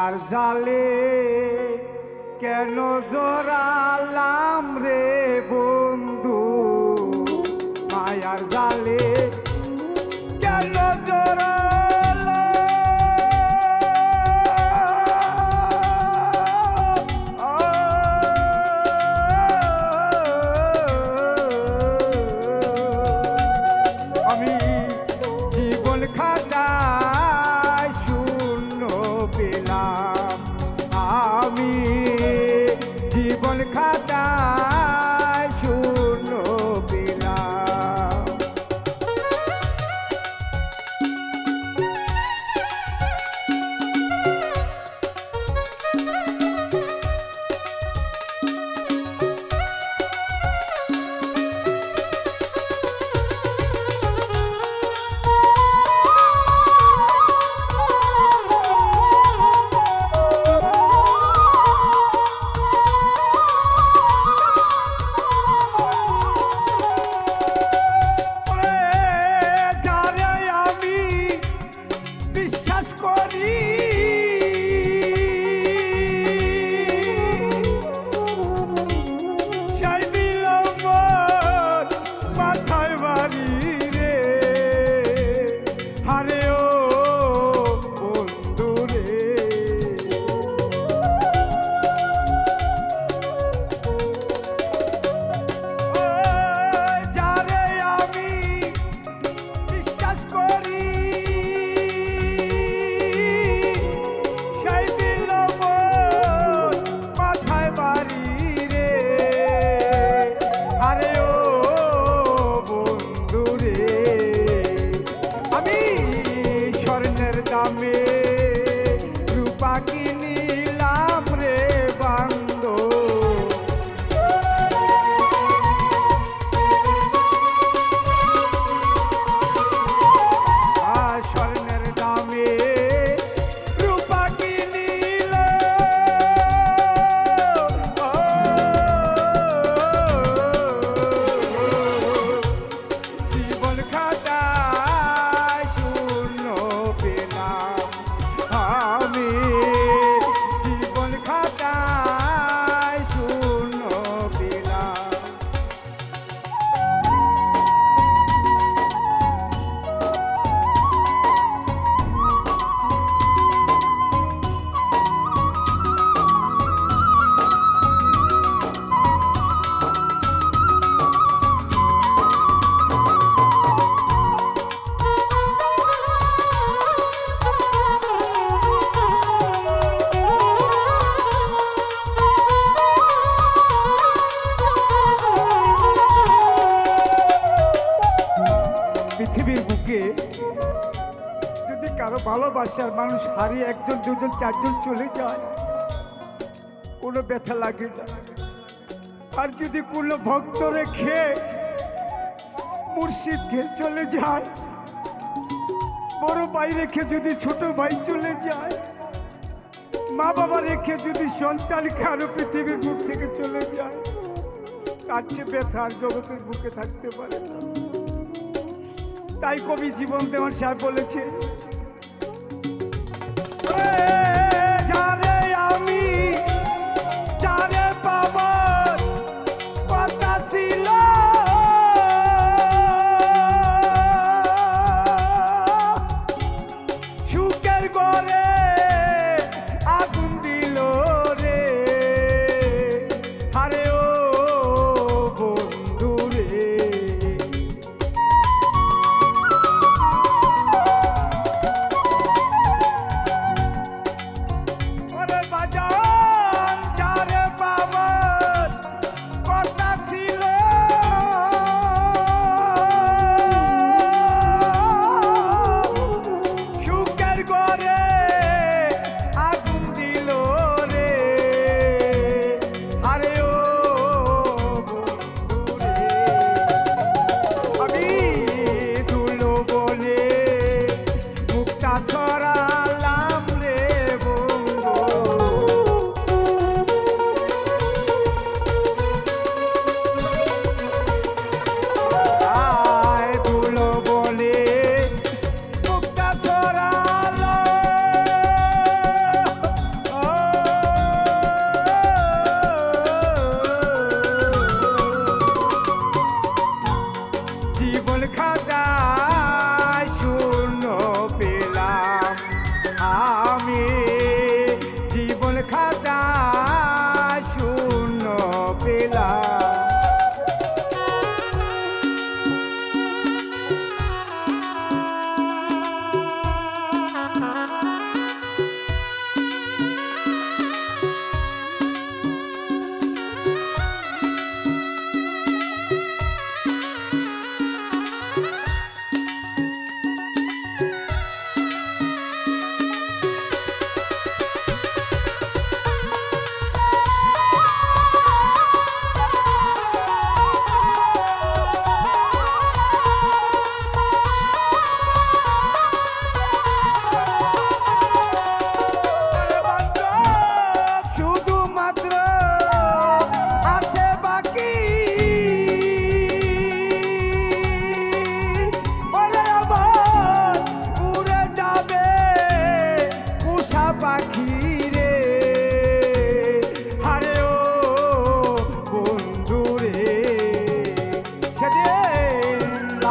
মায়ার জালে কেন জোরালাম রে বন্ধু i Amen. ভালোবাসার মানুষ হারিয়ে একজন, দুজন, চারজন চলে যায়। কোনো ব্যথা লাগে না। আর যদি কোনো ভক্ত রেখে ঘে চলে যায়, বড় ভাই রেখে যদি ছোট ভাই চলে যায়, মা বাবা রেখে যদি সন্তান কারও পৃথিবীর মুখ থেকে চলে যায়, তার চেয়ে ব্যথা আর জগতের বুকে থাকতে পারে না। তাই কবি জীবন দেওয়ান সাহেব বলেছে Aê!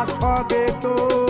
চাষ হবে